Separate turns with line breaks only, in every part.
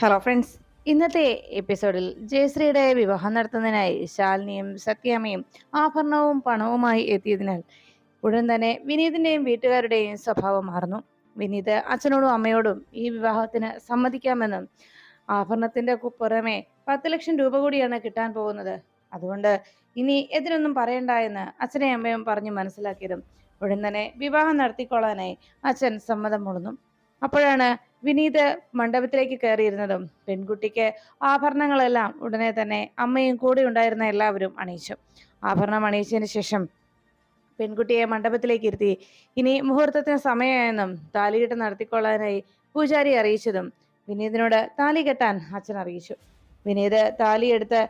Hello friends ഇന്നത്തെ എപ്പിസോഡിൽ ജയശ്രീയുടെ വിവാഹം നടത്തുന്നതിനായി ശാലിനിയും സത്യാമ്മയും ആഭരണവും പണവുമായി എത്തിയതിനാൽ ഉടൻ തന്നെ വിനീതിന്റെയും വീട്ടുകാരുടെയും സ്വഭാവം മാറുന്നു. വിനീത് അച്ഛനോടും അമ്മയോടും ഈ വിവാഹത്തിന് സമ്മതിക്കാമെന്നും ആഭരണത്തിന്റെ പുറമെ പത്ത് ലക്ഷം രൂപ കൂടിയാണ് കിട്ടാൻ പോകുന്നത്. അതുകൊണ്ട് ഇനി എതിരൊന്നും പറയണ്ട എന്ന് അച്ഛനെയും അമ്മയും പറഞ്ഞു മനസ്സിലാക്കിയതും ഉടൻ തന്നെ വിവാഹം നടത്തിക്കൊള്ളാനായി അച്ഛൻ സമ്മതം മൂളുന്നു അപ്പോഴാണ് വിനീത് മണ്ഡപത്തിലേക്ക് കയറിയിരുന്നതും. പെൺകുട്ടിക്ക് ആഭരണങ്ങളെല്ലാം ഉടനെ തന്നെ അമ്മയും കൂടെ ഉണ്ടായിരുന്ന എല്ലാവരും അണിയിച്ചു. ആഭരണം അണിയിച്ചതിന് ശേഷം പെൺകുട്ടിയെ മണ്ഡപത്തിലേക്ക് ഇരുത്തി ഇനി മുഹൂർത്തത്തിന് സമയമായെന്നും താലികെട്ട് നടത്തിക്കൊള്ളാനായി പൂജാരി അറിയിച്ചതും വിനീതിനോട് താലി കെട്ടാൻ അച്ഛൻ അറിയിച്ചു. വിനീത് താലിയെടുത്ത്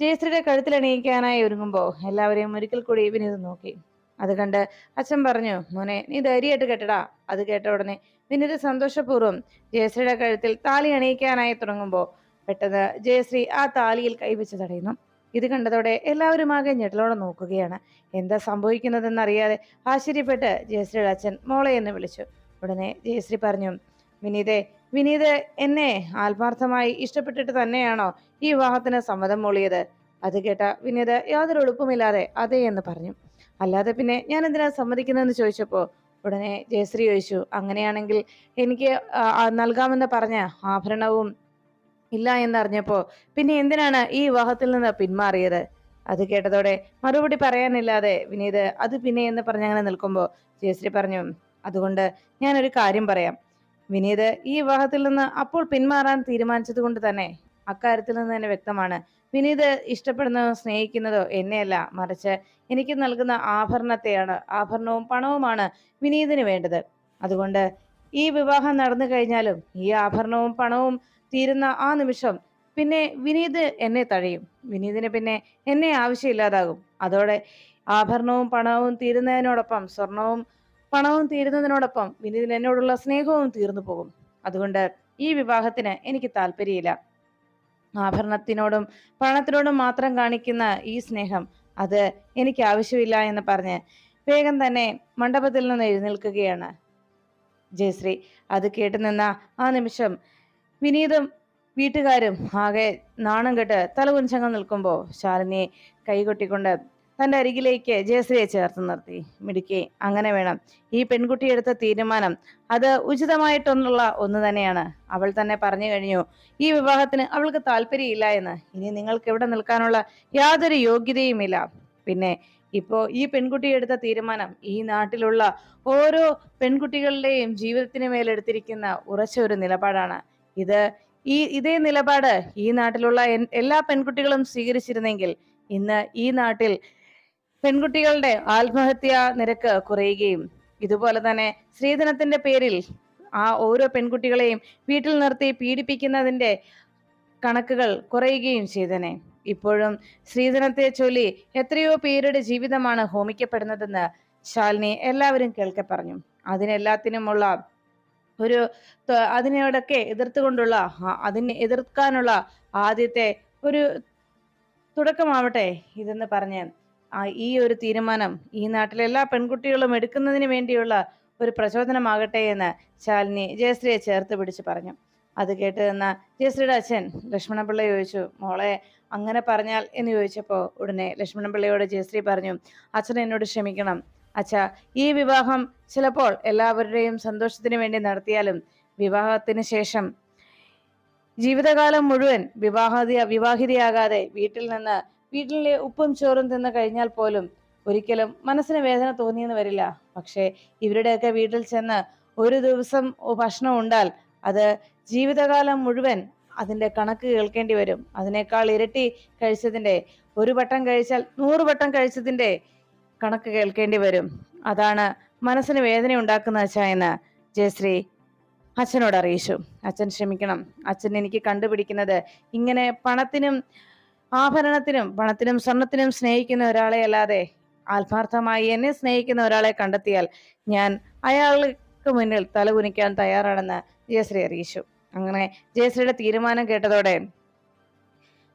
ജയശ്രീയുടെ കഴുത്തിലണിയിക്കാനായി ഒരുങ്ങുമ്പോൾ എല്ലാവരെയും ഒരിക്കൽ കൂടി വിനീത് നോക്കി. അത് കണ്ട് അച്ഛൻ പറഞ്ഞു മോനെ നീ ധൈര്യമായിട്ട് കെട്ടടാ. അത് കേട്ട ഉടനെ വിനീത് സന്തോഷപൂർവം ജയശ്രീയുടെ കഴുത്തിൽ താലി അണിയിക്കാനായി തുടങ്ങുമ്പോൾ പെട്ടെന്ന് ജയശ്രീ ആ താലിയിൽ കൈവച്ച് തടയുന്നു. ഇത് കണ്ടതോടെ എല്ലാവരും ആകെ ഞെട്ടലോടെ നോക്കുകയാണ്. എന്താ സംഭവിക്കുന്നതെന്നറിയാതെ ആശ്ചര്യപ്പെട്ട് ജയശ്രീയുടെ അച്ഛൻ മോളെ എന്ന് വിളിച്ചു. ഉടനെ ജയശ്രീ പറഞ്ഞു വിനീതെ വിനീത് എന്നെ ആത്മാർത്ഥമായി ഇഷ്ടപ്പെട്ടിട്ട് തന്നെയാണോ ഈ വിവാഹത്തിന് സമ്മതം മൂളിയത്? അത് കേട്ട വിനീത് യാതൊരു എളുപ്പമില്ലാതെ അതേ എന്ന് പറഞ്ഞു. അല്ലാതെ പിന്നെ ഞാൻ എന്തിനാ സമ്മതിക്കുന്നതെന്ന് ചോദിച്ചപ്പോൾ ഉടനെ ജയശ്രീ ചോദിച്ചു അങ്ങനെയാണെങ്കിൽ എനിക്ക് നൽകാമെന്ന് പറഞ്ഞ ആഭരണവും ഇല്ല എന്നറിഞ്ഞപ്പോൾ പിന്നെ എന്തിനാണ് ഈ വിവാഹത്തിൽ നിന്ന് പിന്മാറിയത്? അത് കേട്ടതോടെ മറുപടി പറയാനില്ലാതെ വിനീത് അത് പിന്നെ എന്ന് പറഞ്ഞ് അങ്ങനെ നിൽക്കുമ്പോൾ ജയശ്രീ പറഞ്ഞു അതുകൊണ്ട് ഞാനൊരു കാര്യം പറയാം. വിനീത് ഈ വിവാഹത്തിൽ നിന്ന് അപ്പോൾ പിന്മാറാൻ തീരുമാനിച്ചത് കൊണ്ട് തന്നെ അക്കാര്യത്തിൽ നിന്ന് തന്നെ വ്യക്തമാണ്. വിനീത് ഇഷ്ടപ്പെടുന്നതോ സ്നേഹിക്കുന്നതോ എന്നെയല്ല. മറിച്ച് എനിക്ക് നൽകുന്ന ആഭരണത്തെയാണ് ആഭരണവും പണവുമാണ് വിനീതിന് വേണ്ടത്. അതുകൊണ്ട് ഈ വിവാഹം നടന്നു കഴിഞ്ഞാലും ഈ ആഭരണവും പണവും തീരുന്ന ആ നിമിഷം പിന്നെ വിനീത് എന്നെ തഴയും. വിനീതിന് പിന്നെ എന്നെ ആവശ്യമില്ലാതാകും. അതോടെ ആഭരണവും പണവും തീരുന്നതിനോടൊപ്പം സ്വർണവും പണവും തീരുന്നതിനോടൊപ്പം വിനീതിന് എന്നോടുള്ള സ്നേഹവും തീർന്നു പോകും. അതുകൊണ്ട് ഈ വിവാഹത്തിന് എനിക്ക് താല്പര്യമില്ല. ആഭരണത്തിനോടും പണത്തിനോടും മാത്രം കാണിക്കുന്ന ഈ സ്നേഹം അത് എനിക്ക് ആവശ്യമില്ല എന്ന് പറഞ്ഞ് വേഗം തന്നെ മണ്ഡപത്തിൽ നിന്ന് എഴുന്നേൽക്കുകയാണ്. ജയശ്രീ അത് കേട്ടു നിന്ന ആ നിമിഷം വിനീതും വീട്ടുകാരും ആകെ നാണം കെട്ട് തലകുഞ്ചങ്ങൾ നിൽക്കുമ്പോൾ ശാലിനിയെ കൈകൊട്ടിക്കൊണ്ട് തന്റെ അരികിലേക്ക് ജയശ്രീയെ ചേർത്ത് നിർത്തി. മിടുക്കി അങ്ങനെ വേണം. ഈ പെൺകുട്ടി എടുത്ത തീരുമാനം അത് ഉചിതമായിട്ടൊന്നുള്ള ഒന്ന് തന്നെയാണ്. അവൾ തന്നെ പറഞ്ഞു കഴിഞ്ഞു ഈ വിവാഹത്തിന് അവൾക്ക് താല്പര്യമില്ല എന്ന്. ഇനി നിങ്ങൾക്ക് ഇവിടെ നിൽക്കാനുള്ള യാതൊരു യോഗ്യതയുമില്ല. പിന്നെ ഇപ്പോ ഈ പെൺകുട്ടി എടുത്ത തീരുമാനം ഈ നാട്ടിലുള്ള ഓരോ പെൺകുട്ടികളുടെയും ജീവിതത്തിന് മേലെടുത്തിരിക്കുന്ന ഉറച്ച ഒരു നിലപാടാണ്. ഇത് ഈ ഇതേ നിലപാട് ഈ നാട്ടിലുള്ള എല്ലാ പെൺകുട്ടികളും സ്വീകരിച്ചിരുന്നെങ്കിൽ ഇന്ന് ഈ നാട്ടിൽ പെൺകുട്ടികളുടെ ആത്മഹത്യ നിരക്ക് കുറയുകയും ഇതുപോലെ തന്നെ സ്ത്രീധനത്തിന്റെ പേരിൽ ആ ഓരോ പെൺകുട്ടികളെയും വീട്ടിൽ നിർത്തി പീഡിപ്പിക്കുന്നതിന്റെ കണക്കുകൾ കുറയുകയും ചെയ്തനെ. ഇപ്പോഴും സ്ത്രീധനത്തെ ചൊല്ലി എത്രയോ പേരുടെ ജീവിതമാണ് ഹോമിക്കപ്പെടുന്നതെന്ന് ശാലിനി എല്ലാവരും കേൾക്കെ പറഞ്ഞു. അതിനെല്ലാത്തിനുമുള്ള ഒരു അതിനോടൊക്കെ എതിർത്തുകൊണ്ടുള്ള അതിനെ എതിർക്കാനുള്ള ആദ്യത്തെ ഒരു തുടക്കമാവട്ടെ ഇതെന്ന് പറഞ്ഞ് ഈ ഒരു തീരുമാനം ഈ നാട്ടിലെ എല്ലാ പെൺകുട്ടികളും എടുക്കുന്നതിന് വേണ്ടിയുള്ള ഒരു പ്രചോദനമാകട്ടെ എന്ന് ശാലിനി ജയശ്രീയെ ചേർത്ത് പിടിച്ച് പറഞ്ഞു. അത് കേട്ട് നിന്ന ജയശ്രീയുടെ അച്ഛൻ ലക്ഷ്മണപിള്ള ചോദിച്ചു മോളെ അങ്ങനെ പറഞ്ഞാൽ എന്ന് ചോദിച്ചപ്പോൾ ഉടനെ ലക്ഷ്മണപിള്ളയോട് ജയശ്രീ പറഞ്ഞു അച്ഛൻ എന്നോട് ക്ഷമിക്കണം. അച്ഛ ഈ വിവാഹം ചിലപ്പോൾ എല്ലാവരുടെയും സന്തോഷത്തിന് വേണ്ടി നടത്തിയാലും വിവാഹത്തിന് ശേഷം ജീവിതകാലം മുഴുവൻ വിവാഹ വിവാഹിതയാകാതെ വീട്ടിൽ നിന്ന് വീട്ടിലെ ഉപ്പും ചോറും തിന്ന് കഴിഞ്ഞാൽ പോലും ഒരിക്കലും മനസ്സിന് വേദന തോന്നിയെന്ന് വരില്ല. പക്ഷേ ഇവരുടെയൊക്കെ വീട്ടിൽ ചെന്ന് ഒരു ദിവസം ഭക്ഷണം ഉണ്ടാൽ അത് ജീവിതകാലം മുഴുവൻ അതിന്റെ കണക്ക് കേൾക്കേണ്ടി വരും. അതിനേക്കാൾ ഇരട്ടി കഴിച്ചതിന്റെ ഒരു വട്ടം കഴിച്ചാൽ നൂറ് വട്ടം കഴിച്ചതിന്റെ കണക്ക് കേൾക്കേണ്ടി വരും. അതാണ് മനസ്സിന് വേദന ഉണ്ടാക്കുന്ന അച്ഛ എന്ന് ജയശ്രീ അച്ഛനോട് അറിയിച്ചു. അച്ഛൻ ക്ഷമിക്കണം. അച്ഛൻ എനിക്ക് കണ്ടുപിടിക്കുന്നത് ഇങ്ങനെ പണത്തിനും ആഭരണത്തിനും പണത്തിനും സ്വർണത്തിനും സ്നേഹിക്കുന്ന ഒരാളെ അല്ലാതെ ആത്മാർത്ഥമായി എന്നെ സ്നേഹിക്കുന്ന ഒരാളെ കണ്ടെത്തിയാൽ ഞാൻ അയാൾക്ക് മുന്നിൽ തലകുനിക്കാൻ തയ്യാറാണെന്ന് ജയശ്രീ അറിയിച്ചു. അങ്ങനെ ജയശ്രീയുടെ തീരുമാനം കേട്ടതോടെ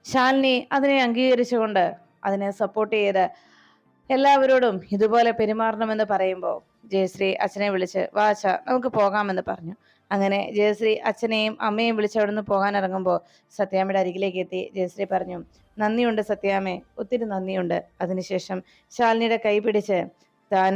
ശാലിനി അതിനെ അംഗീകരിച്ചുകൊണ്ട് അതിനെ സപ്പോർട്ട് ചെയ്ത് എല്ലാവരോടും ഇതുപോലെ പെരുമാറണമെന്ന് പറയുമ്പോൾ ജയശ്രീ അച്ഛനെ വിളിച്ച് വാച്ച നമുക്ക് പോകാമെന്ന് പറഞ്ഞു. അങ്ങനെ ജയശ്രീ അച്ഛനെയും അമ്മയെയും വിളിച്ച് അവിടെ നിന്ന് പോകാൻ ഇറങ്ങുമ്പോൾ സത്യാമ്മയുടെ അരികിലേക്ക് എത്തി. ജയശ്രീ പറഞ്ഞു നന്ദിയുണ്ട് സത്യാമേ ഒത്തിരി നന്ദിയുണ്ട്. അതിനുശേഷം ശാലിനിയുടെ കൈപിടിച്ച് താൻ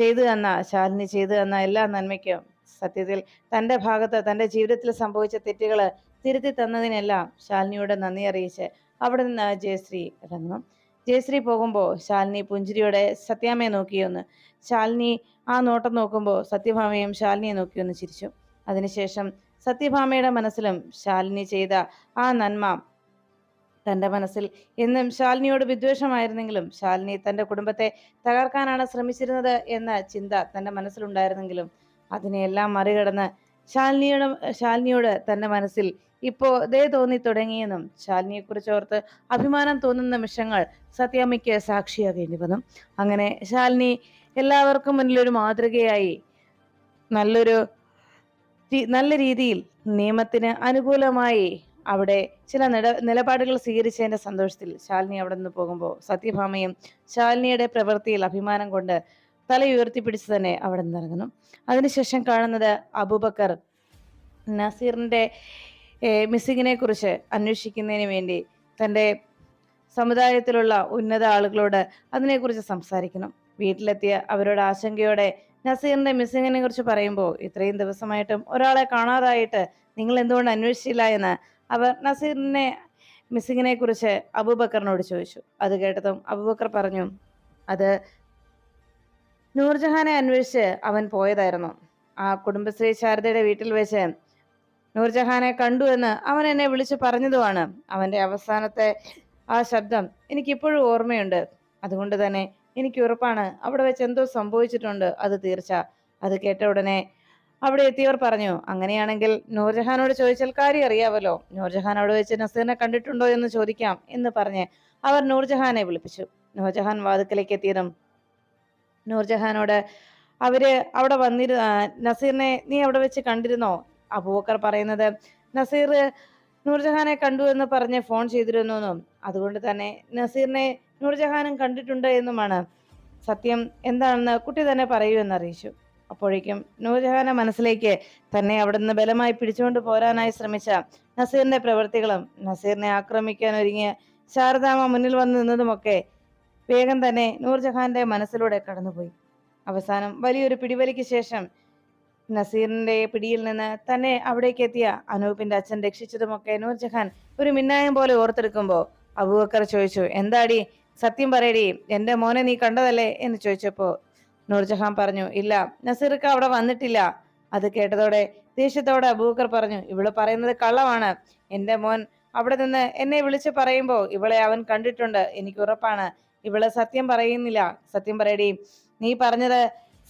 ചെയ്തു തന്ന ശാലിനി ചെയ്തു തന്ന എല്ലാ നന്മയ്ക്കും സത്യത്തിൽ തന്റെ ഭാഗത്ത് തന്റെ ജീവിതത്തിൽ സംഭവിച്ച തെറ്റുകൾ തിരുത്തി തന്നതിനെല്ലാം ശാലിനിയോട് നന്ദി അറിയിച്ച് അവിടെ നിന്ന് ജയശ്രീ ഇറങ്ങുന്നു. ജയശ്രീ പോകുമ്പോൾ ശാലിനി പുഞ്ചിരിയോടെ സത്യാമയെ നോക്കിയൊന്ന്. ശാലിനി ആ നോട്ടം നോക്കുമ്പോൾ സത്യഭാമയും ശാലിനിയെ നോക്കിയൊന്ന് ചിരിച്ചു. അതിനുശേഷം സത്യഭാമയുടെ മനസ്സിലും ശാലിനി ചെയ്ത ആ നന്മ തന്റെ മനസ്സിൽ. എന്നും ശാലിനിയോട് വിദ്വേഷമായിരുന്നെങ്കിലും ശാലിനി തന്റെ കുടുംബത്തെ തകർക്കാനാണ് ശ്രമിച്ചിരുന്നത് എന്ന ചിന്ത തന്റെ മനസ്സിലുണ്ടായിരുന്നെങ്കിലും. അതിനെയെല്ലാം മറികടന്ന് ശാലിനിയുടെ ശാലിനിയോട് തന്റെ മനസ്സിൽ ഇപ്പോ ദേ തോന്നി തുടങ്ങിയെന്നും ശാലിനിയെക്കുറിച്ച് ഓർത്ത് അഭിമാനം തോന്നുന്ന നിമിഷങ്ങൾ സത്യാമ്മയ്ക്ക് സാക്ഷിയാകേണ്ടി വന്നു. അങ്ങനെ ശാലിനി എല്ലാവർക്കും മുന്നിലൊരു മാതൃകയായി നല്ലൊരു നല്ല രീതിയിൽ നിയമത്തിന് അനുകൂലമായി അവിടെ ചില നില നിലപാടുകൾ സ്വീകരിച്ചതിന്റെ സന്തോഷത്തിൽ ശാലിനി അവിടെ നിന്ന് പോകുമ്പോൾ സത്യഭാമയും ശാലിനിയുടെ പ്രവൃത്തിയിൽ അഭിമാനം കൊണ്ട് തല ഉയർത്തിപ്പിടിച്ച് തന്നെ അവിടെ നിന്ന് ഇറങ്ങുന്നു. അതിനുശേഷം കാണുന്നത് അബൂബക്കർ നസീറിന്റെ മിസ്സിങ്ങിനെ കുറിച്ച് അന്വേഷിക്കുന്നതിന് വേണ്ടി തന്റെ സമുദായത്തിലുള്ള ഉന്നത ആളുകളോട് അതിനെക്കുറിച്ച് സംസാരിക്കണം വീട്ടിലെത്തിയ അവരോട് ആശങ്കയോടെ നസീറിന്റെ മിസ്സിങ്ങിനെ കുറിച്ച് പറയുമ്പോൾ ഇത്രയും ദിവസമായിട്ടും ഒരാളെ കാണാതായിട്ട് നിങ്ങൾ എന്തുകൊണ്ട് അന്വേഷിച്ചില്ല എന്ന് അവർ നസീറിനെ മിസ്സിങ്ങിനെ കുറിച്ച് അബൂബക്കറിനോട് ചോദിച്ചു. അത് കേട്ടതും അബൂബക്കർ പറഞ്ഞു അത് നൂർജഹാനെ അന്വേഷിച്ച് അവൻ പോയതായിരുന്നു. ആ കുടുംബശ്രീ ശാരദയുടെ വീട്ടിൽ വെച്ച് നൂർജഹാനെ കണ്ടു എന്ന് അവൻ എന്നെ വിളിച്ചു പറഞ്ഞതുമാണ്. അവന്റെ അവസാനത്തെ ആ ശബ്ദം എനിക്കിപ്പോഴും ഓർമ്മയുണ്ട്. അതുകൊണ്ട് തന്നെ എനിക്ക് ഉറപ്പാണ് അവിടെ വെച്ച് എന്തോ സംഭവിച്ചിട്ടുണ്ട്. അത് തീർച്ച. അത് കേട്ട ഉടനെ അവിടെ എത്തിയവർ പറഞ്ഞു അങ്ങനെയാണെങ്കിൽ നൂർജഹാനോട് ചോദിച്ചാൽ കാര്യം അറിയാവല്ലോ. നൂർജഹാൻ അവിടെ വെച്ച് നസീറിനെ കണ്ടിട്ടുണ്ടോ എന്ന് ചോദിക്കാം എന്ന് പറഞ്ഞ് അവർ നൂർജഹാനെ വിളിപ്പിച്ചു. നൂർജഹാൻ വാതുക്കലേക്ക് എത്തിയതും നൂർജഹാനോട് അവർ അവിടെ വന്നിരു നസീറിനെ നീ അവിടെ വെച്ച് കണ്ടിരുന്നോ? അബൂബക്കർ പറയുന്നത് നസീർ നൂർജഹാനെ കണ്ടു എന്ന് പറഞ്ഞ് ഫോൺ ചെയ്തിരുന്നു എന്നും അതുകൊണ്ട് തന്നെ നസീറിനെ നൂർജഹാനും കണ്ടിട്ടുണ്ട് എന്നുമാണ് സത്യം. എന്താണെന്ന് കുട്ടി തന്നെ പറയൂ എന്ന് അറിയിച്ചു അപ്പോഴേക്കും നൂർജഹാന്റെ മനസ്സിലേക്ക് തന്നെ അവിടുന്ന് ബലമായി പിടിച്ചുകൊണ്ട് പോരാനായി ശ്രമിച്ച നസീറിന്റെ പ്രവൃത്തികളും നസീറിനെ ആക്രമിക്കാൻ ഒരുങ്ങിയ ശാരദാമ മുന്നിൽ വന്നു നിന്നതുമൊക്കെ വേഗം തന്നെ നൂർജഹാന്റെ മനസ്സിലൂടെ കടന്നുപോയി. അവസാനം വലിയൊരു പിടിവലിക്ക് ശേഷം നസീറിന്റെ പിടിയിൽ നിന്ന് തന്നെ അവിടേക്ക് എത്തിയ അനൂപിന്റെ അച്ഛൻ രക്ഷിച്ചതുമൊക്കെ നൂർജഹാൻ ഒരു മിന്നായം പോലെ ഓർത്തെടുക്കുമ്പോൾ അബൂബക്കർ ചോദിച്ചു എന്താടി? സത്യം പറയടി എന്റെ മോനെ നീ കണ്ടതല്ലേ? എന്ന് ചോദിച്ചപ്പോ നൂർജഹാൻ പറഞ്ഞു ഇല്ല നസീർക്ക് അവിടെ വന്നിട്ടില്ല. അത് കേട്ടതോടെ ദേഷ്യത്തോടെ അബൂക്കർ പറഞ്ഞു ഇവൾ പറയുന്നത് കള്ളമാണ്. എന്റെ മോൻ അവിടെ നിന്ന് എന്നെ വിളിച്ച് പറയുമ്പോൾ ഇവളെ അവൻ കണ്ടിട്ടുണ്ട് എനിക്ക് ഉറപ്പാണ്. ഇവൾ സത്യം പറയുന്നില്ല. സത്യം പറയടി നീ പറഞ്ഞത്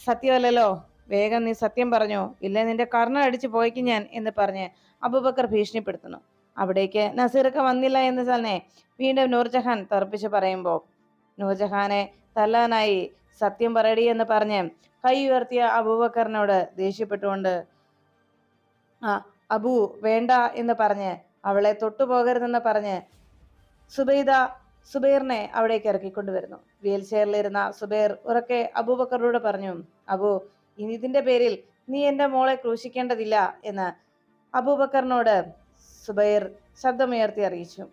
സത്യമല്ലല്ലോ. വേഗം നീ സത്യം പറഞ്ഞു. ഇല്ല നിന്റെ കർണ അടിച്ചു പോയിക്ക് ഞാൻ എന്ന് പറഞ്ഞ് അബൂബക്കർ ഭീഷണിപ്പെടുത്തുന്നു. അവിടേക്ക് നസീറൊക്കെ വന്നില്ല എന്ന് തന്നെ വീണ്ടും നൂർജഹാൻ തർപ്പിച്ച് പറയുമ്പോൾ നൂർജഹാനെ തല്ലാനായി സത്യം പറയടി എന്ന് പറഞ്ഞ് കൈ ഉയർത്തിയ അബൂബക്കറിനോട് ദേഷ്യപ്പെട്ടുകൊണ്ട് ആ അബു വേണ്ട എന്ന് പറഞ്ഞ് അവളെ തൊട്ടുപോകരുതെന്ന് പറഞ്ഞ് സുബൈദ സുബൈറിനെ അവിടേക്ക് ഇറക്കിക്കൊണ്ടുവരുന്നു. വീൽ ചെയറിലിരുന്ന സുബൈർ ഉറക്കെ അബൂബക്കറിനോട് പറഞ്ഞു അബു ഇനി ഇതിന്റെ പേരിൽ നീ എന്റെ മോളെ ക്രൂശിക്കേണ്ടതില്ല എന്ന് അബൂബക്കറിനോട് സുബൈർ ശബ്ദമുയർത്തി അറിയിച്ചു.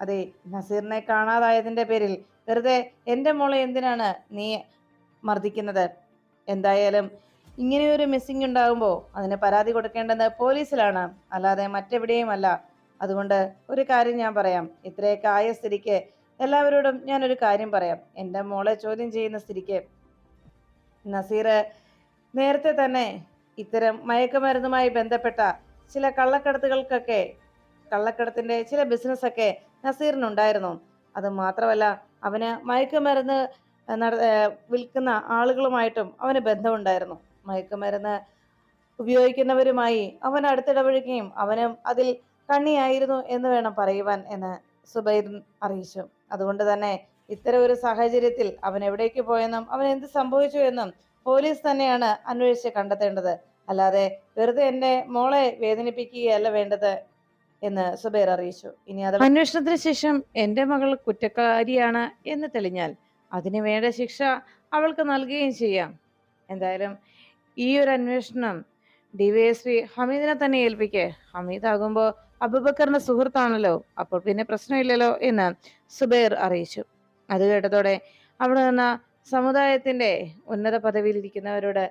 അതെ നസീറിനെ കാണാതായതിന്റെ പേരിൽ വെറുതെ എന്റെ മോളെ എന്തിനാണ് നീ മർദ്ദിക്കുന്നത്. എന്തായാലും ഇങ്ങനെയൊരു മിസ്സിംഗ് ഉണ്ടാകുമ്പോൾ അതിന് പരാതി കൊടുക്കേണ്ടത് പോലീസിലാണ്. അല്ലാതെ മറ്റെവിടെയുമല്ല. അതുകൊണ്ട് ഒരു കാര്യം ഞാൻ പറയാം. ഇത്രയൊക്കെ ആയ സ്ഥിതിക്ക് എല്ലാവരോടും ഞാനൊരു കാര്യം പറയാം. എന്റെ മോളെ ചോദ്യം ചെയ്യുന്ന സ്ഥിതിക്ക് നസീർ നേരത്തെ തന്നെ ഇത്തരം മയക്കുമരുന്നുമായി ബന്ധപ്പെട്ട ചില കള്ളക്കടത്തുകൾക്കൊക്കെ കള്ളക്കടത്തിന്റെ ചില ബിസിനസ്സൊക്കെ നസീറിനുണ്ടായിരുന്നു. അത് മാത്രമല്ല അവന് മയക്കുമരുന്ന് നട- വിൽക്കുന്ന ആളുകളുമായിട്ടും അവന് ബന്ധമുണ്ടായിരുന്നു. മയക്കുമരുന്ന് ഉപയോഗിക്കുന്നവരുമായി അവൻ അടുത്തിടപഴകുകയും അവന് അതിൽ കണ്ണിയായിരുന്നു എന്ന് വേണം പറയുവാൻ എന്ന് സുബൈർ അറിയിച്ചു. അതുകൊണ്ട് തന്നെ ഇത്തരം ഒരു സാഹചര്യത്തിൽ അവൻ എവിടേക്ക് പോയെന്നും അവൻ എന്ത് സംഭവിച്ചു എന്നും പോലീസ് തന്നെയാണ് അന്വേഷിച്ച് കണ്ടെത്തേണ്ടത്. അല്ലാതെ വെറുതെ എന്റെ മോളെ വേദനിപ്പിക്കുകയല്ല വേണ്ടത് എന്ന് സുബൈർ അറിയിച്ചു. ഇനി അത് അന്വേഷണത്തിന് ശേഷം എന്റെ മകൾ കുറ്റക്കാരിയാണ് എന്ന് തെളിഞ്ഞാൽ അതിന് വേണ്ട ശിക്ഷ അവൾക്ക് നൽകുകയും ചെയ്യാം. എന്തായാലും ഈ ഒരു അന്വേഷണം ഡിവൈഎസ്പി ഹമീദിനെ തന്നെ ഏൽപ്പിക്കേ. ഹമീദ് ആകുമ്പോൾ അബുബക്കറിന്റെ സുഹൃത്താണല്ലോ. അപ്പോൾ പിന്നെ പ്രശ്നമില്ലല്ലോ എന്ന് സുബൈർ അറിയിച്ചു. അത് കേട്ടതോടെ അവിടെ നിന്ന സമുദായത്തിന്റെ ഉന്നത പദവിയിൽ ഇരിക്കുന്നവരോട്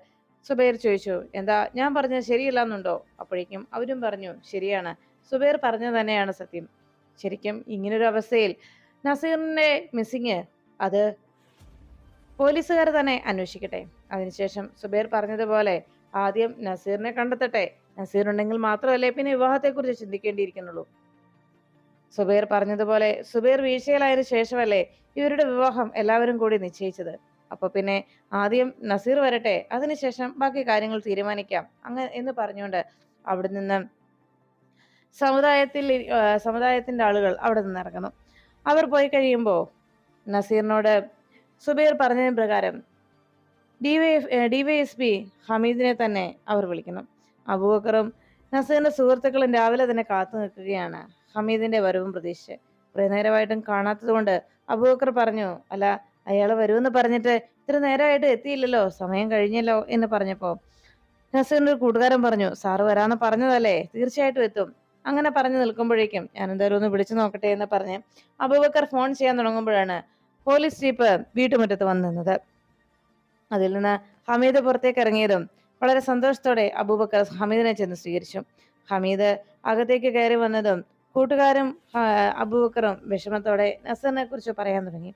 സുബൈർ ചോദിച്ചു എന്താ ഞാൻ പറഞ്ഞത് ശരിയല്ല എന്നുണ്ടോ അപ്പോഴേക്കും അവരും പറഞ്ഞു ശരിയാണ്. സുബൈർ പറഞ്ഞത് തന്നെയാണ് സത്യം. ശരിക്കും ഇങ്ങനൊരു അവസ്ഥയിൽ നസീറിന്റെ മിസ്സിങ് അത് പോലീസുകാർ തന്നെ അന്വേഷിക്കട്ടെ. അതിനുശേഷം സുബേർ പറഞ്ഞതുപോലെ ആദ്യം നസീറിനെ കണ്ടെത്തട്ടെ. നസീർ ഉണ്ടെങ്കിൽ മാത്രമല്ലേ പിന്നെ വിവാഹത്തെക്കുറിച്ച് ചിന്തിക്കേണ്ടിയിരിക്കുന്നുള്ളൂ. സുബേർ പറഞ്ഞതുപോലെ സുബേർ വീഴ്ചയിലായതിനു ശേഷമല്ലേ ഇവരുടെ വിവാഹം എല്ലാവരും കൂടി നിശ്ചയിച്ചത്. അപ്പൊ പിന്നെ ആദ്യം നസീർ വരട്ടെ അതിനുശേഷം ബാക്കി കാര്യങ്ങൾ തീരുമാനിക്കാം. അങ്ങനെ എന്ന് പറഞ്ഞുകൊണ്ട് അവിടെ നിന്ന് സമുദായത്തിൽ സമുദായത്തിന്റെ ആളുകൾ അവിടെ നിന്ന് ഇറങ്ങുന്നു. അവർ പോയി കഴിയുമ്പോൾ നസീറിനോട് സുബൈർ പറഞ്ഞതിന് പ്രകാരം ഡിവൈ ഡിവൈഎസ്പി ഹമീദിനെ തന്നെ അവർ വിളിക്കുന്നു. അബൂബക്കറും നസീറിന്റെ സുഹൃത്തുക്കളും രാവിലെ തന്നെ കാത്തു നിൽക്കുകയാണ്. ഹമീദിന്റെ വരവും പ്രതീക്ഷിച്ച് കുറേ നേരമായിട്ടും കാണാത്തത് കൊണ്ട് അബൂബക്കർ പറഞ്ഞു അല്ല അയാൾ വരുമെന്ന് പറഞ്ഞിട്ട് ഇത്ര നേരമായിട്ട് എത്തിയില്ലല്ലോ സമയം കഴിഞ്ഞല്ലോ എന്ന് പറഞ്ഞപ്പോൾ നസീറിന്റെ ഒരു കൂട്ടുകാരൻ പറഞ്ഞു സാറ് വരാന്ന് പറഞ്ഞതല്ലേ തീർച്ചയായിട്ടും എത്തും. അങ്ങനെ പറഞ്ഞു നിൽക്കുമ്പോഴേക്കും ഞാൻ എന്തായാലും ഒന്ന് വിളിച്ചു നോക്കട്ടെ എന്ന് പറഞ്ഞ് അബൂബക്കർ ഫോൺ ചെയ്യാൻ തുടങ്ങുമ്പോഴാണ് പോലീസ് ജീപ്പ് വീട്ടുമുറ്റത്ത് വന്നു നിന്നത് അതിൽ നിന്ന് ഹമീദ് പുറത്തേക്ക് ഇറങ്ങിയതും വളരെ സന്തോഷത്തോടെ അബൂബക്കർ ഹമീദിനെ ചെന്ന് സ്വീകരിച്ചു. ഹമീദ് അകത്തേക്ക് കയറി വന്നതും കൂട്ടുകാരും അബൂബക്കറും വിഷമത്തോടെ നസറിനെ കുറിച്ച് പറയാൻ തുടങ്ങി.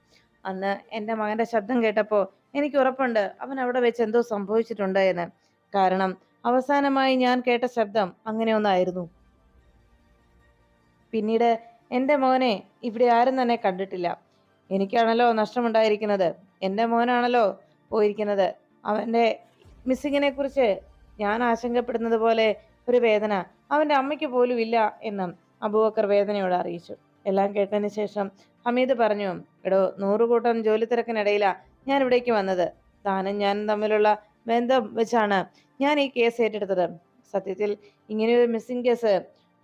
അന്ന് എന്റെ മകന്റെ ശബ്ദം കേട്ടപ്പോൾ എനിക്ക് ഉറപ്പുണ്ട് അവൻ അവിടെ വെച്ച് എന്തോ സംഭവിച്ചിട്ടുണ്ട് എന്ന്. കാരണം അവസാനമായി ഞാൻ കേട്ട ശബ്ദം അങ്ങനെ ഒന്നായിരുന്നു. പിന്നീട് എന്റെ മോനെ ഇവിടെ ആരും തന്നെ കണ്ടിട്ടില്ല. എനിക്കാണല്ലോ നഷ്ടമുണ്ടായിരിക്കുന്നത്. എന്റെ മോനാണല്ലോ പോയിരിക്കുന്നത്. അവന്റെ മിസ്സിങ്ങിനെ കുറിച്ച് ഞാൻ ആശങ്കപ്പെടുന്നത് പോലെ ഒരു വേദന അവന്റെ അമ്മയ്ക്ക് പോലും ഇല്ല എന്നും അബൂബക്കർ വേദനയോട് അറിയിച്ചു. എല്ലാം കേട്ടതിന് ശേഷം ഹമീദ് പറഞ്ഞു എടോ നൂറുകൂട്ടം ജോലി തിരക്കിനിടയിലാ ഞാൻ ഇവിടേക്ക് വന്നത്. താനും ഞാനും തമ്മിലുള്ള ബന്ധം വെച്ചാണ് ഞാൻ ഈ കേസ് ഏറ്റെടുത്തത്. സത്യത്തിൽ ഇങ്ങനെയൊരു മിസ്സിംഗ് കേസ്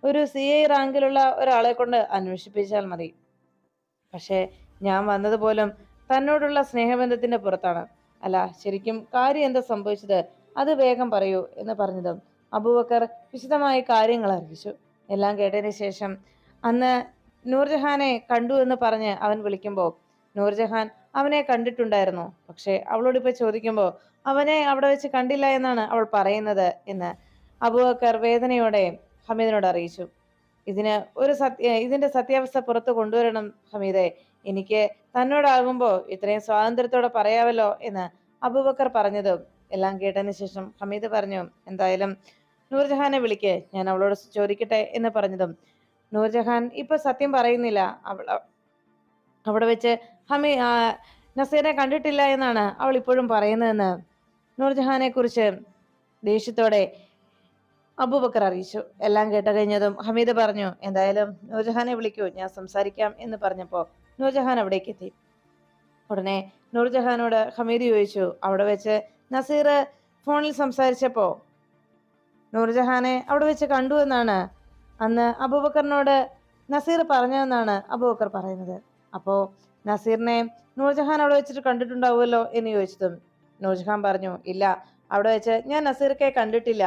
ഒരു സി ഐ റാങ്കിലുള്ള ഒരാളെ കൊണ്ട് അന്വേഷിപ്പിച്ചാൽ മതി. പക്ഷേ ഞാൻ വന്നത് പോലും തന്നോടുള്ള സ്നേഹബന്ധത്തിന്റെ പുറത്താണ്. അല്ല ശരിക്കും കാര്യം എന്താ സംഭവിച്ചത്? അത് വേഗം പറയൂ എന്ന് പറഞ്ഞതും അബൂബക്കർ വിശദമായ കാര്യങ്ങൾ അറിയിച്ചു. എല്ലാം കേട്ടതിന് ശേഷം അന്ന് നൂർജഹാനെ കണ്ടു എന്ന് പറഞ്ഞ് അവൻ വിളിക്കുമ്പോൾ നൂർജഹാൻ അവനെ കണ്ടിട്ടുണ്ടായിരുന്നു. പക്ഷെ അവളോട് ഇപ്പൊ ചോദിക്കുമ്പോൾ അവനെ അവിടെ വെച്ച് കണ്ടില്ല എന്നാണ് അവൾ പറയുന്നത് എന്ന് അബൂബക്കർ വേദനയോടെ ഹമീദിനോട് അറിയിച്ചു. ഇതിന് ഒരു സത്യ ഇതിന്റെ സത്യാവസ്ഥ പുറത്തു കൊണ്ടുവരണം ഹമീദെ എനിക്ക് തന്നോടാകുമ്പോൾ ഇത്രയും സ്വാതന്ത്ര്യത്തോടെ പറയാമല്ലോ എന്ന് അബൂബക്കർ പറഞ്ഞതും എല്ലാം കേട്ടതിന് ശേഷം ഹമീദ് പറഞ്ഞു എന്തായാലും നൂർജഹാനെ വിളിക്ക് ഞാൻ അവളോട് ചോദിക്കട്ടെ എന്ന് പറഞ്ഞതും. നൂർജഹാൻ ഇപ്പൊ സത്യം പറയുന്നില്ല. അവൾ അവിടെ വെച്ച് ഹമീ നസീറെ കണ്ടിട്ടില്ല എന്നാണ് അവൾ ഇപ്പോഴും പറയുന്നതെന്ന് നൂർജഹാനെ കുറിച്ച് ദേഷ്യത്തോടെ അബൂബക്കർ അറിയിച്ചു. എല്ലാം കേട്ട കഴിഞ്ഞതും ഹമീദ് പറഞ്ഞു എന്തായാലും നൂർജഹാനെ വിളിക്കൂ ഞാൻ സംസാരിക്കാം എന്ന് പറഞ്ഞപ്പോൾ നൂർജഹാൻ അവിടേക്ക് എത്തി. ഉടനെ നൂർജഹാനോട് ഹമീദ് ചോദിച്ചു അവിടെ വെച്ച് നസീർ ഫോണിൽ സംസാരിച്ചപ്പോ? നൂർജഹാനെ അവിടെ വെച്ച് കണ്ടു എന്നാണ്. അന്ന് അബൂബക്കറിനോട് നസീർ പറഞ്ഞതെന്നാണ് അബൂബക്കർ പറയുന്നത്. അപ്പോ നസീറിനെ നൂർജഹാൻ അവിടെ വെച്ചിട്ട് കണ്ടിട്ടുണ്ടാവുമല്ലോ എന്ന് ചോദിച്ചതും നൂർജഹാൻ പറഞ്ഞു ഇല്ല അവിടെ വെച്ച് ഞാൻ നസീർക്കെ കണ്ടിട്ടില്ല.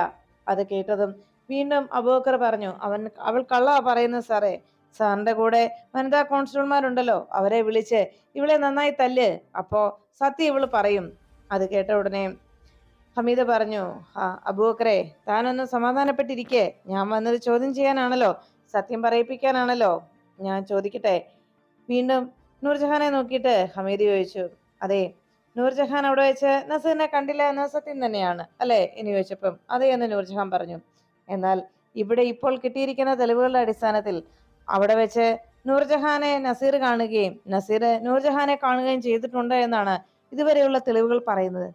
അത് കേട്ടതും വീണ്ടും അബൂബക്കർ പറഞ്ഞു അവൻ അവൾ കള്ളാ പറയുന്നത് സാറേ സാറിന്റെ കൂടെ വനിതാ കോൺസ്റ്റബിൾമാരുണ്ടല്ലോ അവരെ വിളിച്ച് ഇവളെ നന്നായി തല്ല് അപ്പോ സത്യ ഇവൾ പറയും. അത് കേട്ട ഉടനെ ഹമീദ് പറഞ്ഞു ആ അബൂക്കറെ താനൊന്ന് സമാധാനപ്പെട്ടിരിക്കേ ഞാൻ വന്നത് ചോദ്യം ചെയ്യാനാണല്ലോ സത്യം പറയിപ്പിക്കാനാണല്ലോ. ഞാൻ ചോദിക്കട്ടെ? വീണ്ടും നൂർജഹാനെ നോക്കിയിട്ട് ഹമീദ് ചോദിച്ചു അതെ നൂർജഹാൻ അവിടെ വെച്ച് നസീറിനെ കണ്ടില്ല എന്ന സത്യം തന്നെയാണ് അല്ലേ? എന്ന് ചോദിച്ചപ്പം അതെ എന്ന് നൂർജഹാൻ പറഞ്ഞു എന്നാൽ ഇവിടെ ഇപ്പോൾ കിട്ടിയിരിക്കുന്ന തെളിവുകളുടെ അടിസ്ഥാനത്തിൽ അവിടെ വെച്ച് നൂർജഹാനെ നസീർ കാണുകയും നസീർ നൂർജഹാനെ കാണുകയും ചെയ്തിട്ടുണ്ട് എന്നാണ് ഇതുവരെയുള്ള തെളിവുകൾ പറയുന്നത്.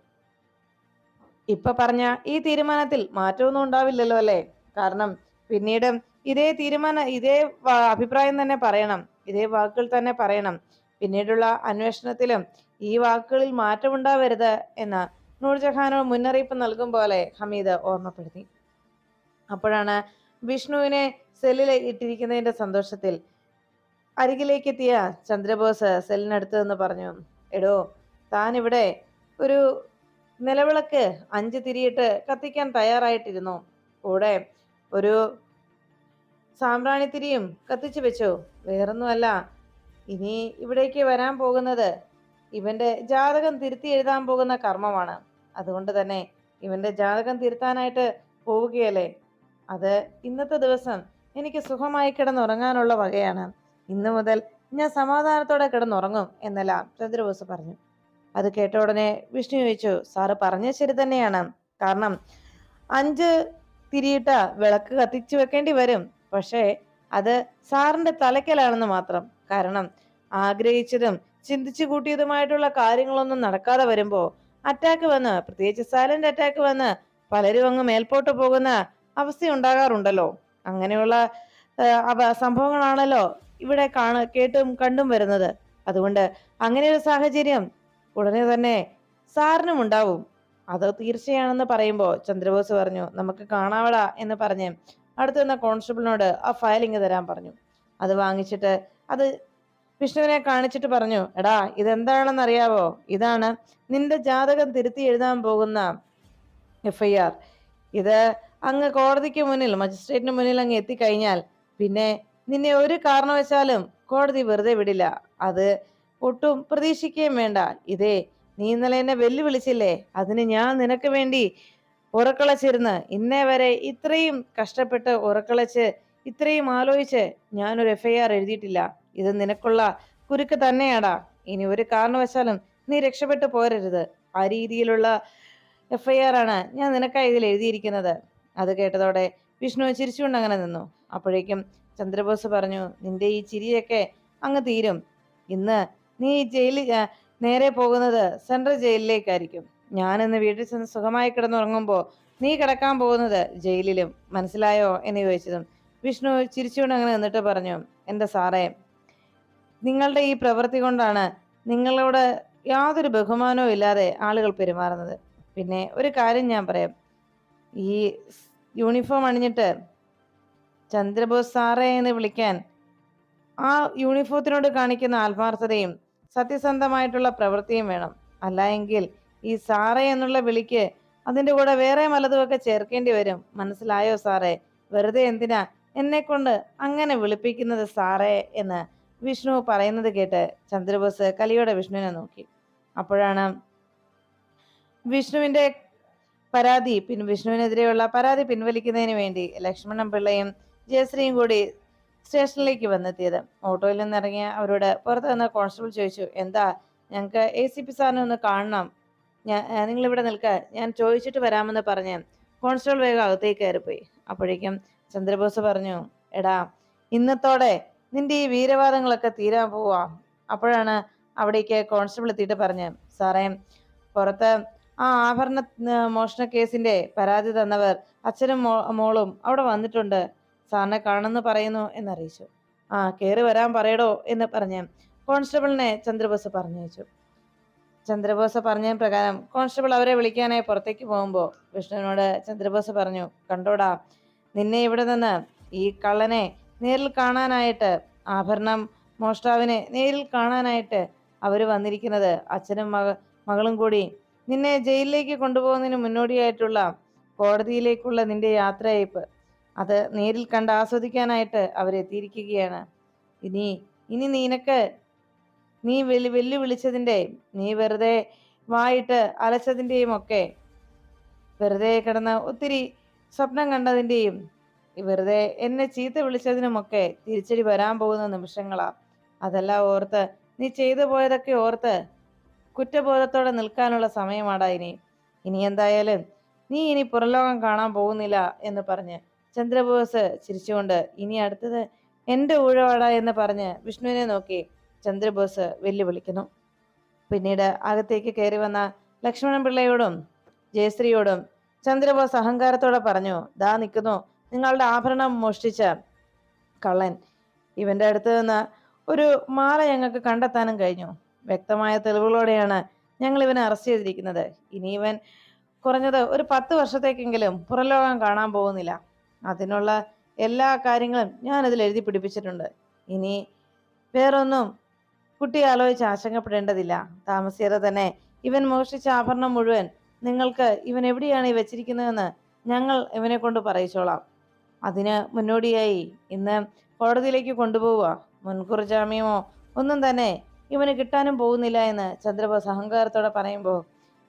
ഇപ്പൊ പറഞ്ഞ ഈ തീരുമാനത്തിൽ മാറ്റമൊന്നും ഉണ്ടാവില്ലല്ലോ അല്ലേ? കാരണം പിന്നീട് ഇതേ തീരുമാനം ഇതേ അഭിപ്രായം തന്നെ പറയണം ഇതേ വാക്കുകൾ തന്നെ പറയണം. പിന്നീടുള്ള അന്വേഷണത്തിലും ഈ വാക്കുകളിൽ മാറ്റമുണ്ടാവരുത് എന്ന് നൂർജഹാനോ മുന്നറിയിപ്പ് നൽകും പോലെ ഹമീദ് ഓർമ്മപ്പെടുത്തി. അപ്പോഴാണ് വിഷ്ണുവിനെ സെല്ലിൽ ഇട്ടിരിക്കുന്നതിന്റെ സന്തോഷത്തിൽ അരികിലേക്ക് എത്തിയ ചന്ദ്രബോസ് സെല്ലിനടുത്ത് നിന്ന് പറഞ്ഞു എടോ താൻ ഇവിടെ ഒരു നിലവിളക്ക് അഞ്ച് തിരിയിട്ട് കത്തിക്കാൻ തയ്യാറായിട്ടിരുന്നു. കൂടെ ഒരു സാമ്പ്രാണിത്തിരിയും കത്തിച്ചു വെച്ചു. വേറൊന്നുമല്ല ഇനി ഇവിടേക്ക് വരാൻ പോകുന്നത് ഇവന്റെ ജാതകം തിരുത്തി എഴുതാൻ പോകുന്ന കർമ്മമാണ്. അതുകൊണ്ട് തന്നെ ഇവന്റെ ജാതകം തിരുത്താനായിട്ട് പോവുകയല്ലേ? അത് ഇന്നത്തെ ദിവസം എനിക്ക് സുഖമായി കിടന്നുറങ്ങാനുള്ള വകയാണ്. ഇന്നു മുതൽ ഞാൻ സമാധാനത്തോടെ കിടന്നുറങ്ങും എന്നല്ല ചന്ദ്രബോസ് പറഞ്ഞു. അത് കേട്ട ഉടനെ വിഷ്ണു ചോദിച്ചു സാറ് പറഞ്ഞ ശരി തന്നെയാണ്. കാരണം അഞ്ച് തിരിയിട്ട വിളക്ക് കത്തിച്ചു വെക്കേണ്ടി വരും. പക്ഷേ അത് സാറിന്റെ തലയ്ക്കലാണെന്ന് മാത്രം. കാരണം ആഗ്രഹിച്ചതും ചിന്തിച്ചു കൂട്ടിയതുമായിട്ടുള്ള കാര്യങ്ങളൊന്നും നടക്കാതെ വരുമ്പോ അറ്റാക്ക് വന്ന് പ്രത്യേകിച്ച് സൈലന്റ് അറ്റാക്ക് വന്ന് പലരും അങ്ങ് മേൽപോട്ട് പോകുന്ന അവസ്ഥ ഉണ്ടാകാറുണ്ടല്ലോ. അങ്ങനെയുള്ള സംഭവങ്ങളാണല്ലോ ഇവിടെ കാണ കേട്ടും കണ്ടും വരുന്നത്. അതുകൊണ്ട് അങ്ങനെ ഒരു സാഹചര്യം ഉടനെ തന്നെ സാറിനും ഉണ്ടാവും. അത് തീർച്ചയാണെന്ന് പറയുമ്പോൾ ചന്ദ്രബോസ് പറഞ്ഞു നമുക്ക് കാണാവള എന്ന് പറഞ്ഞ് അടുത്ത് നിന്ന കോൺസ്റ്റബിളിനോട് ആ ഫയലിങ് തരാൻ പറഞ്ഞു. അത് വാങ്ങിച്ചിട്ട് അത് വിഷ്ണുവിനെ കാണിച്ചിട്ട് പറഞ്ഞു എടാ ഇതെന്താണെന്ന് അറിയാവോ ഇതാണ് നിന്റെ ജാതകം തിരുത്തി എഴുതാൻ പോകുന്ന എഫ് ഐ ആർ. ഇത് അങ്ങ് കോടതിക്ക് മുന്നിൽ മജിസ്ട്രേറ്റിന് മുന്നിൽ അങ്ങ് എത്തിക്കഴിഞ്ഞാൽ പിന്നെ നിന്നെ ഒരു കാരണവശാലും കോടതി വെറുതെ വിടില്ല. അത് ഒട്ടും പ്രതീക്ഷിക്കുകയും വേണ്ട. ഇതേ നീ ഇന്നലെ എന്നെ വെല്ലുവിളിച്ചില്ലേ? അതിന് ഞാൻ നിനക്ക് വേണ്ടി ഉറക്കളച്ചിരുന്ന് ഇന്നേ വരെ ഇത്രയും കഷ്ടപ്പെട്ട് ഉറക്കളച്ച് ഇത്രയും ആലോചിച്ച് ഞാനൊരു എഫ് ഐ ആർ എഴുതിയിട്ടില്ല. ഇത് നിനക്കുള്ള കുരുക്ക് തന്നെയാടാ. ഇനി ഒരു കാരണവശാലും നീ രക്ഷപ്പെട്ടു പോരരുത്. ആ രീതിയിലുള്ള എഫ് ഐ ആർ ആണ് ഞാൻ നിനക്കായി ഇതിൽ എഴുതിയിരിക്കുന്നത്. അത് കേട്ടതോടെ വിഷ്ണു ചിരിച്ചുകൊണ്ട് അങ്ങനെ നിന്നു. അപ്പോഴേക്കും ചന്ദ്രബോസ് പറഞ്ഞു നിന്റെ ഈ ചിരിയൊക്കെ അങ്ങ് തീരും. ഇന്ന് നീ ജയിലിൽ നേരെ പോകുന്നത് സെൻട്രൽ ജയിലിലേക്കായിരിക്കും. ഞാൻ ഇന്ന് വീട്ടിൽ ചെന്ന് സുഖമായി കിടന്നുറങ്ങുമ്പോൾ നീ കിടക്കാൻ പോകുന്നത് ജയിലിലും മനസ്സിലായോ? എന്ന് ചോദിച്ചതും വിഷ്ണു ചിരിച്ചുകൊണ്ട് അങ്ങനെ നിന്നിട്ട് പറഞ്ഞു എന്റെ സാറേ നിങ്ങളുടെ ഈ പ്രവൃത്തി കൊണ്ടാണ് നിങ്ങളോട് യാതൊരു ബഹുമാനവും ഇല്ലാതെ ആളുകൾ പെരുമാറുന്നത്. പിന്നെ ഒരു കാര്യം ഞാൻ പറയാം. ഈ യൂണിഫോം അണിഞ്ഞിട്ട് ചന്ദ്രബോസ് സാറേ എന്ന് വിളിക്കാൻ ആ യൂണിഫോത്തിനോട് കാണിക്കുന്ന ആത്മാർത്ഥതയും സത്യസന്ധമായിട്ടുള്ള പ്രവൃത്തിയും വേണം. അല്ല എങ്കിൽ ഈ സാറേ എന്നുള്ള വിളിക്ക് അതിന്റെ കൂടെ വേറെ മലതുമൊക്കെ ചേർക്കേണ്ടി വരും. മനസ്സിലായോ സാറേ? വെറുതെ എന്തിനാ എന്നെ കൊണ്ട് അങ്ങനെ വിളിപ്പിക്കുന്നത് സാറേ എന്ന് വിഷ്ണു പറയുന്നത് കേട്ട് ചന്ദ്രബോസ് കലിയോടെ വിഷ്ണുവിനെ നോക്കി. അപ്പോഴാണ് വിഷ്ണുവിന്റെ പരാതി പിൻ വിഷ്ണുവിനെതിരെയുള്ള പരാതി പിൻവലിക്കുന്നതിന് വേണ്ടി ലക്ഷ്മണൻ പിള്ളയും ജയശ്രീയും കൂടി സ്റ്റേഷനിലേക്ക് വന്നെത്തിയത്. ഓട്ടോയിൽ നിന്നിറങ്ങിയ അവരോട് പുറത്ത് വന്ന കോൺസ്റ്റബിൾ ചോദിച്ചു എന്താ ഞങ്ങൾക്ക് എ സി പി സാറിനെ ഒന്ന് കാണണം? ഞാൻ നിങ്ങളിവിടെ നിൽക്ക ഞാൻ ചോദിച്ചിട്ട് വരാമെന്ന് പറഞ്ഞ് കോൺസ്റ്റബിൾ വേഗം അകത്തേക്ക് കയറിപ്പോയി. അപ്പോഴേക്കും ചന്ദ്രബോസ് പറഞ്ഞു എടാ ഇന്നത്തോടെ നിന്റെ ഈ വീരവാദങ്ങളൊക്കെ തീരാൻ പോവാ. അപ്പോഴാണ് അവിടേക്ക് കോൺസ്റ്റബിൾ എത്തിയിട്ട് പറഞ്ഞ് സാറേ പുറത്ത് ആ ആഭരണ മോഷണ കേസിന്റെ പരാതി തന്നവർ അച്ഛനും മോളും അവിടെ വന്നിട്ടുണ്ട്. സാറിനെ കാണുന്നു പറയുന്നു എന്നറിയിച്ചു. ആ കയറി വരാൻ പറയടോ എന്ന് പറഞ്ഞ് കോൺസ്റ്റബിളിനെ ചന്ദ്രബോസ് പറഞ്ഞയച്ചു. ചന്ദ്രബോസ് പറഞ്ഞ പ്രകാരം കോൺസ്റ്റബിൾ അവരെ വിളിക്കാനായി പുറത്തേക്ക് പോകുമ്പോൾ വിഷ്ണുവിനോട് ചന്ദ്രബോസ് പറഞ്ഞു കണ്ടോടാ നിന്നെ ഇവിടെ നിന്ന് ഈ കള്ളനെ നേരിൽ കാണാനായിട്ട് ആഭരണം മോഷ്ടാവിനെ നേരിൽ കാണാനായിട്ട് അവർ വന്നിരിക്കുന്നത് അച്ഛനും മക മകളും കൂടി നിന്നെ ജയിലിലേക്ക് കൊണ്ടുപോകുന്നതിന് മുന്നോടിയായിട്ടുള്ള കോടതിയിലേക്കുള്ള നിന്റെ യാത്രയയപ്പ്. അത് നേരിൽ കണ്ട് ആസ്വദിക്കാനായിട്ട് അവരെത്തിയിരിക്കുകയാണ് ഇനി ഇനി നിനക്ക് നീ വെല്ലു വെല്ലുവിളിച്ചതിന്റെ നീ വെറുതെ വായിട്ട് അലച്ചതിന്റെയും ഒക്കെ വെറുതെ കിടന്ന് ഒത്തിരി സ്വപ്നം കണ്ടതിന്റെയും വെറുതെ എന്നെ ചീത്ത വിളിച്ചതിനുമൊക്കെ തിരിച്ചടി വരാൻ പോകുന്ന നിമിഷങ്ങളാണ് അതെല്ലാം ഓർത്ത് നീ ചെയ്തു പോയതൊക്കെ ഓർത്ത് കുറ്റബോധത്തോടെ നിൽക്കാനുള്ള സമയമാടാ ഇനി. ഇനി എന്തായാലും നീ ഇനി പുറലോകം കാണാൻ പോകുന്നില്ല എന്ന് പറഞ്ഞ് ചന്ദ്രബോസ് ചിരിച്ചുകൊണ്ട് ഇനി അടുത്തത് എന്റെ ഊഴവാട എന്ന് പറഞ്ഞ് വിഷ്ണുവിനെ നോക്കി ചന്ദ്രബോസ് വെല്ലുവിളിക്കുന്നു. പിന്നീട് അകത്തേക്ക് കയറി വന്ന ലക്ഷ്മണൻ പിള്ളയോടും ജയശ്രീയോടും ചന്ദ്രബോസ് അഹങ്കാരത്തോടെ പറഞ്ഞു ദാ നിൽക്കുന്നു നിങ്ങളുടെ ആഭരണം മോഷ്ടിച്ച കള്ളൻ. ഇവന്റെ അടുത്ത് നിന്ന് ഒരു മാല ഞങ്ങൾക്ക് കണ്ടെത്താനും കഴിഞ്ഞു. വ്യക്തമായ തെളിവുകളോടെയാണ് ഞങ്ങൾ ഇവനെ അറസ്റ്റ് ചെയ്തിരിക്കുന്നത്. ഇനി ഇവൻ കുറഞ്ഞത് ഒരു പത്ത് വർഷത്തേക്കെങ്കിലും പുറലോകം കാണാൻ പോകുന്നില്ല. അതിനുള്ള എല്ലാ കാര്യങ്ങളും ഞാൻ അതിൽ എഴുതി പിടിപ്പിച്ചിട്ടുണ്ട്. ഇനി വേറൊന്നും കുട്ടി ആലോചിച്ച് ആശങ്കപ്പെടേണ്ടതില്ല. താമസിയാതെ തന്നെ ഇവൻ മോഷ്ടിച്ച ആഭരണം മുഴുവൻ നിങ്ങൾക്ക് ഇവൻ എവിടെയാണ് ഈ വെച്ചിരിക്കുന്നതെന്ന് ഞങ്ങൾ ഇവനെ കൊണ്ട് പറയിച്ചോളാം. അതിന് മുന്നോടിയായി ഇന്ന് കോടതിയിലേക്ക് കൊണ്ടുപോവുക. മുൻകൂർ ജാമ്യമോ ഒന്നും തന്നെ ഇവന് കിട്ടാനും പോകുന്നില്ല എന്ന് ചന്ദ്രബോസ് അഹങ്കാരത്തോടെ പറയുമ്പോൾ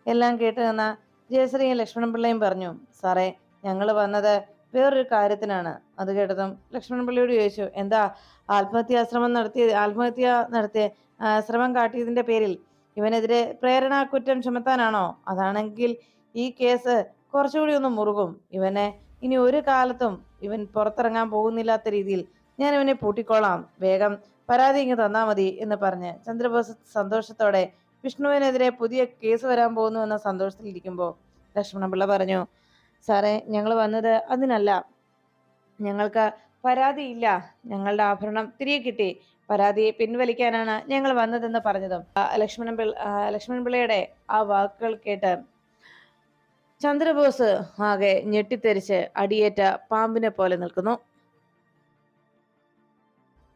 എല്ലാം കേട്ട് നിന്ന ജയശ്രീയും ലക്ഷ്മണൻ പിള്ളയും പറഞ്ഞു സാറേ ഞങ്ങൾ വന്നത് വേറൊരു കാര്യത്തിനാണ്. അത് കേട്ടതും ലക്ഷ്മണൻ പിള്ളയോട് ചോദിച്ചു എന്താ ആത്മഹത്യാശ്രമം നടത്തിയ ആത്മഹത്യ നടത്തിയ ശ്രമം കാട്ടിയതിന്റെ പേരിൽ ഇവനെതിരെ പ്രേരണാ കുറ്റം ചുമത്താനാണോ? അതാണെങ്കിൽ ഈ കേസ് കുറച്ചുകൂടി ഒന്ന് മുറുകും. ഇവനെ ഇനി ഒരു കാലത്തും ഇവൻ പുറത്തിറങ്ങാൻ പോകുന്നില്ലാത്ത രീതിയിൽ ഞാൻ ഇവനെ പൂട്ടിക്കോളാം. വേഗം പരാതി ഇങ്ങ് തന്നാ മതി എന്ന് പറഞ്ഞ് ചന്ദ്രബോസ് സന്തോഷത്തോടെ വിഷ്ണുവിനെതിരെ പുതിയ കേസ് വരാൻ പോകുന്നു എന്ന സന്തോഷത്തിലിരിക്കുമ്പോൾ ലക്ഷ്മണപിള്ള പറഞ്ഞു സാറേ ഞങ്ങൾ വന്നത് അതിനല്ല. ഞങ്ങൾക്ക് പരാതിയില്ല ഞങ്ങളുടെ ആഭരണം തിരികെ കിട്ടി. പരാതിയെ പിൻവലിക്കാനാണ് ഞങ്ങൾ വന്നതെന്ന് പറഞ്ഞതും. ലക്ഷ്മണൻ പിള്ള ലക്ഷ്മണൻ പിള്ളയുടെ ആ വാക്കുകൾ കേട്ട് ചന്ദ്രബോസ് ആകെ ഞെട്ടിത്തെറിച്ച് അടിയേറ്റ പാമ്പിനെ പോലെ നിൽക്കുന്നു.